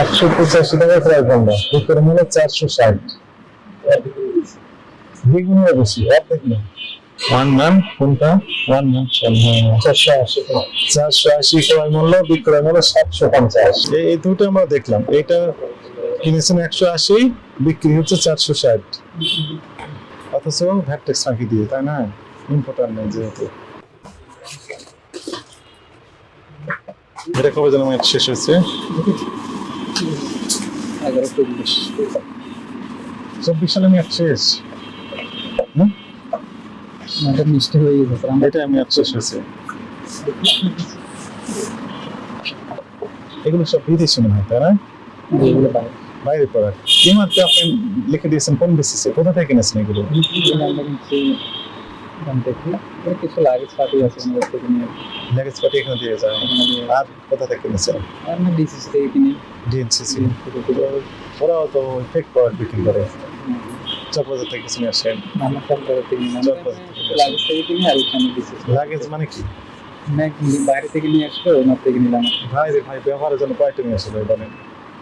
একশো পঁচাশি টাকা ক্রয় পণ্য বিক্রয় মূল্য চারশো ষাট। দ্বিগুণের বেশি অর্ধেক না ওয়ান কোনটা? ওয়ান ম্যান চারশো আশি চারশো আশি ক্রয় মূল্য বিক্রয় মূল্য সাতশো পঞ্চাশ। এই দুটো আমরা দেখলাম। এটা কিনেছেন একশো আশি বিক্রি হচ্ছে চারশো ষাট। অথচ ভ্যাট ট্যাক্স দিয়ে তাই না? ইম্পর্টেন্ট নেই যেহেতু। এটা কবে যেন শেষ হয়েছে? এগারো চব্বিশ। চব্বিশ সালে শেষ। হুম? এটা মিষ্টি হয়ে গেছে এটা ম্যাচ শেষ হয়েছে। এগুলো সব বিদেশি মনে হয় তাই না? বাইরে। বাইরে পড়ার কি মাত্র আপনি লিখে দিয়েছেন কোন বেসিসে কোথা থেকে কিনেছেন এগুলো? এগুলো আমরা কিনছি এখান থেকে এর কিছু লাগেজ পার্টি আছে আমাদের থেকে নিয়ে লেগেজ পাটি এখানে দিয়ে যায় এখানে দিয়ে আর কোথা থেকে কিনেছেন আর না ডিসিস থেকে কিনি। ডিএনসিসি ডিএনসি থেকে কিনি। ওরাও তো ফেক প্রোডাক্ট বিক্রি করে। চকবাজার থেকে কিছু নিয়ে আসেন আমরা সব জায়গা থেকে নিলাম চকবাজার থেকে লাগেজ থেকে কিনি আর এখানে ডিসিস লাগেজ মানে কি? বাইরে থেকে নিয়ে আসলো ওনার থেকে নিলাম। ভাই রে ভাই ব্যবহারের জন্য কয়টা নিয়ে আসলে বলেন?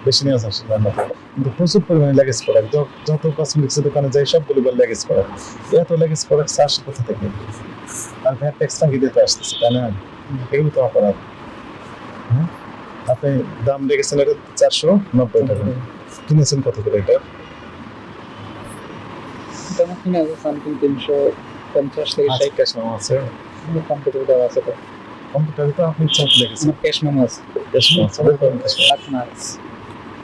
বেশি নিয়ে আসলে না কিন্তু প্রচুর পরিমাণে লেগেজ প্রোডাক্ট যত কসমেটিক্স দোকানে যাই সবগুলো লেগেজ প্রোডাক্ট এত লেগেজ প্রোডাক্ট আসে কোথা থেকে? আর ভ্যাট ট্যাক্স নাকি দিতে আসতেছে তাই না? এগুলো তো অপরাধ? আপনি দাম লেগেছেন এটা চারশো নব্বই টাকা। কিনেছেন কত করে এটা? কিনে আছে সামথিং তিনশো পঞ্চাশ থেকে ষাট ষাট। ক্যাশ মেমো আছে। কম্পিউটার দেওয়া আছে তো। কম্পিউটারে তো আপনি লেগেছেন ক্যাশ আছে। ক্যাশ আছে। লাখ মার্কস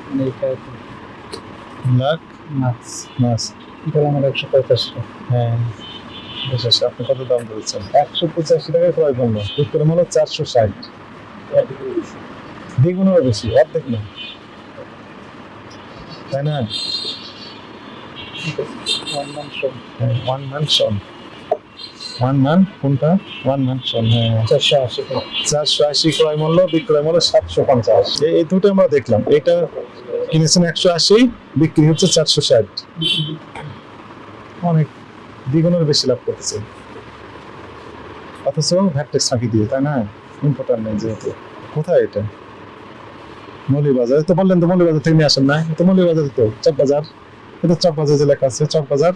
মানে এটা লাখ মার্কস মাস এটা আমার একশো পঞ্চাশ হ্যাঁ। আপনি কত দাম ধরেছেন একশো পঁচাশি টাকা ক্রয় পণ্য বিক্রয় মূল্য চারশো ষাট। দ্বিগুণেরও বেশি অর্ধেক না তাই না? One man show one man কোনটা? ওয়ান ম্যান শন হ্যাঁ। চারশো আশি চারশো আশি ক্রয় মূল্য বিক্রয় মূল্য সাতশো পঞ্চাশ। এই এই দুটো আমরা দেখলাম। এটা কিনেছেন একশো আশি বিক্রি হচ্ছে চারশো ষাট। অনেক দ্বিগুণের বেশি লাভ করতেছে অথচ ভ্যাট ফাঁকি দিয়ে তাই না ইম্পর্টেন্ট নেই যেহেতু কোথায় এটা মৌলিবাজার তো বললেন তো মৌলিবাজার থেকে নিয়ে আসেন না তো মৌলিবাজার তো চকবাজার এটা চকবাজার যে লেখা আছে চকবাজার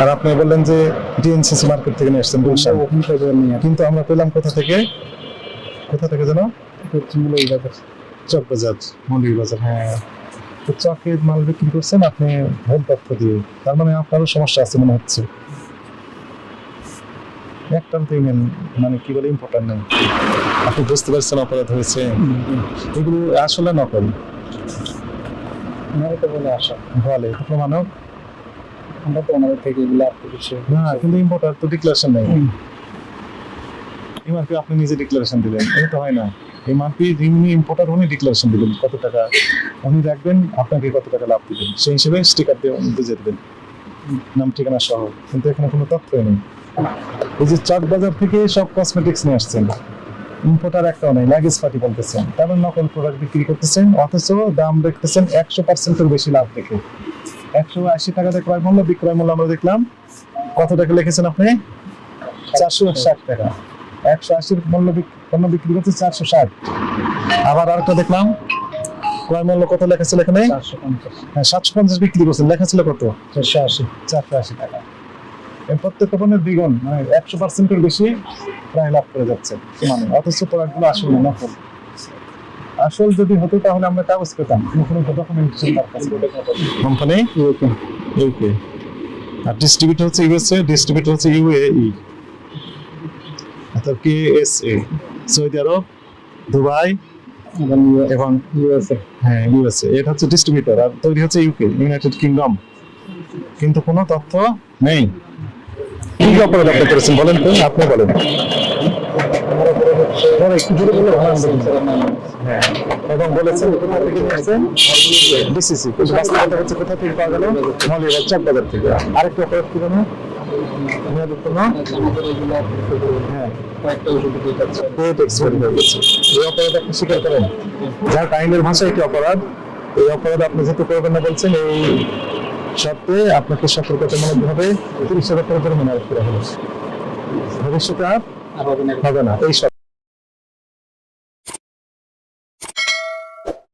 আর আপনি বললেন যে ডিএনসিসি মার্কেট থেকে নিয়ে আসছেন গুলশান কিন্তু আমরা পেলাম কোথা থেকে কোথা থেকে যেন হচ্ছে মূল এই ব্যাপার চকবাজার মৌলভীবাজার হ্যাঁ তো চকের মাল বিক্রি করছেন আপনি ভুল তথ্য দিয়ে তার মানে আপনারও সমস্যা আছে মনে হচ্ছে একটা তো ইমেন মানে কি বলে ইম্পর্টেন্ট নেই। আপনি বুঝতে পারছেন অপরাধ হয়েছে? এগুলো আসলে নকল। ওনারা তো বলে আসা। বলে। প্রমাণক আমরা তো ওনাদের থেকে এগুলো আপনি কিছু না কিন্তু ইম্পোর্টার তো ডিক্লারেশন নেই। এমআরপি আপনি নিজে ডিক্লারেশন দিলেন এটা তো হয় না। এমআরপি যিনি ইম্পোর্টার উনি ডিক্লারেশন দিবেন কত টাকা। উনি রাখবেন আপনাকে কত টাকা লাভ দিবেন। সেই হিসেবে স্টিকার দিয়ে বুঝে দেবেন। নাম ঠিকানা সহ। কিন্তু এখানে কোনো তথ্যই নেই। এই যে চক বাজার থেকে সব কসমেটিক্স নিয়ে আসছেন। ইম্পোর্টার একটাও নেই লাগেজ পার্টি বলতেছেন। তারপর নকল প্রোডাক্ট বিক্রি করতেছেন অথচ দাম দেখতেছেন একশো পার্সেন্টের বেশি লাভ দেখে। একশো আশি টাকাতে ক্রয় মূল্য বিক্রয় মূল্য আমরা দেখলাম। কত টাকা লিখেছেন আপনি? চারশো ষাট টাকা। একশো আশির মূল্য পণ্য বিক্রি করছে চারশো ষাট। আবার আরেকটা দেখলাম। ক্রয় মূল্য কত লেখা ছিল এখানে? হ্যাঁ সাতশো পঞ্চাশ বিক্রি করছেন। লেখা ছিল কত? চারশো আশি। চারশো আশি টাকা। প্রত্যেকটা পণ্যের দ্বিগুণ মানে একশো পার্সেন্টের বেশি প্রায় লাভ করে যাচ্ছে মানে অথচ প্রোডাক্টগুলো আসলে নকল। আসল যদি হতো তাহলে আমরা কাগজ পেতাম কোনো ডকুমেন্টেশন তার কাছে। কোম্পানি ওকে ইউকে আর ডিস্ট্রিবিউটর হচ্ছে ইউএসএ ডিস্ট্রিবিউটর হচ্ছে ইউএই অর্থাৎ কেএসএ সৌদি আরব দুবাই এবং এবং ইউএসএ হ্যাঁ ইউএসএ এটা হচ্ছে ডিস্ট্রিবিউটর আর তৈরি হচ্ছে ইউকে ইউনাইটেড কিংডম কিন্তু কোনো তথ্য নেই। কি অপরাধ আপনি করেছেন বলেন তো আপনি বলেন। একটু জোরে বললে ভালো হ্যাঁ। এবং বলেছেন কোথা থেকে নিয়ে ডিসিসি কিন্তু বাস্তবতা হচ্ছে কোথা থেকে পাওয়া গেল? মৌলিবাজার চকবাজার থেকে। আরেকটু অপরাধ কি জানো? মেয়াদোত্তীর্ণ আমাদের এগুলো হ্যাঁ। যার আইনের ভাষায় এটি অপরাধ। এই অপরাধ আপনি যেহেতু করবেন না বলছেন এই শর্তে আপনাকে সতর্কতামূলক ভাবে তিরিশ হাজার টাকা করে মনে রাখতে হবে ভবিষ্যতে আর হবে না। এই